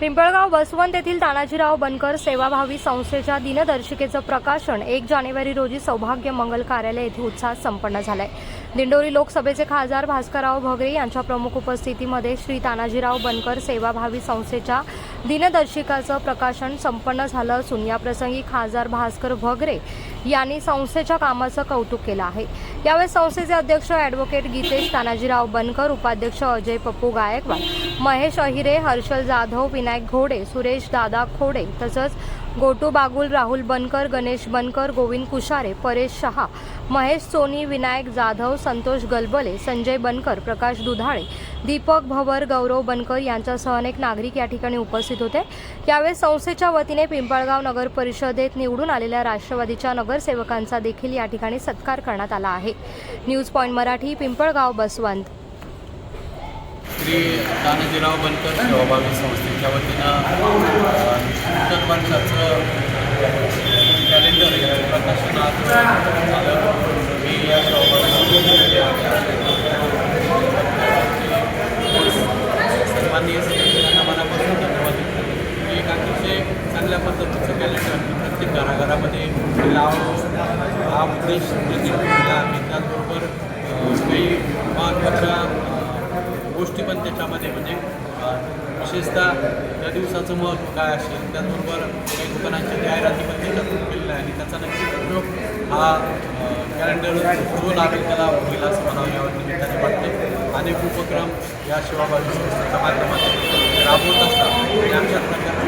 पिंपळगाव बसवंत येथील तानाजीराव बनकर सेवाभावी संस्थेच्या दिनदर्शिकेचं प्रकाशन एक जानेवारी रोजी सौभाग्य मंगल कार्यालय येथे उत्साहात संपन्न झालंय. दिंडोरी लोकसभेचे खासदार भास्करराव भगरे यांच्या प्रमुख उपस्थितीमध्ये श्री तानाजीराव बनकर सेवाभावी संस्थेच्या दिनदर्शिकाचं प्रकाशन संपन्न झालं असून या प्रसंगी खासदार भास्कर भगरे यांनी संस्थेच्या कामाचं कौतुक केलं आहे. यावेळी संस्थेचे अध्यक्ष ॲडव्होकेट गीतेश तानाजीराव बनकर उपाध्यक्ष अजय पप्पू गायकवाड महेश अहिरे हर्षल जाधव विनायक घोडे सुरेश दादा खोडे तसंच गोटू बागुल राहुल बनकर गणेश बनकर गोविंद कुशारे परेश शहा महेश सोनी विनायक जाधव संतोष गलबले संजय बनकर प्रकाश दुधाळे दीपक भवर गौरव बनकर यांच्यासह अनेक नागरिक या ठिकाणी उपस्थित होते. यावेळी संस्थेच्या वतीने पिंपळगाव नगर परिषदेत निवडून आलेल्या राष्ट्रवादीच्या नगरसेवकांचा देखील या ठिकाणी सत्कार करण्यात आला आहे. News point Marathi Pimpalgaon Baswant. Shri Tanajirao Bankar सेवाभावी संस्थेच्या वतीनं माणसाचं कॅलेंडर हे प्रकाशन आज झालं मी या सेवाभावी सदस्यांना मनापासून धन्यवाद मी एक अतिशय चांगल्या पद्धतीचं कॅलेंडर प्रत्येक घराघरामध्ये हे हा उद्देश प्रकट केला आणि त्याचबरोबर काही महत्त्वाच्या गोष्टी पण त्याच्यामध्ये म्हणजे विशेषतः त्या दिवसाचं महत्त्व काय असेल त्याचबरोबर काही दुकानांच्या जाहिराती पण त्याच्यातून केलेल्या आहे आणि त्याचा नक्की उपयोग हा कॅलेंडर जो लागेल त्याला होईल असं म्हणावं या निमित्ताने वाटते. अनेक उपक्रम या शिवाबाजी संस्थेच्या माध्यमातून राबवत असतात. आणि आमच्या प्रकारे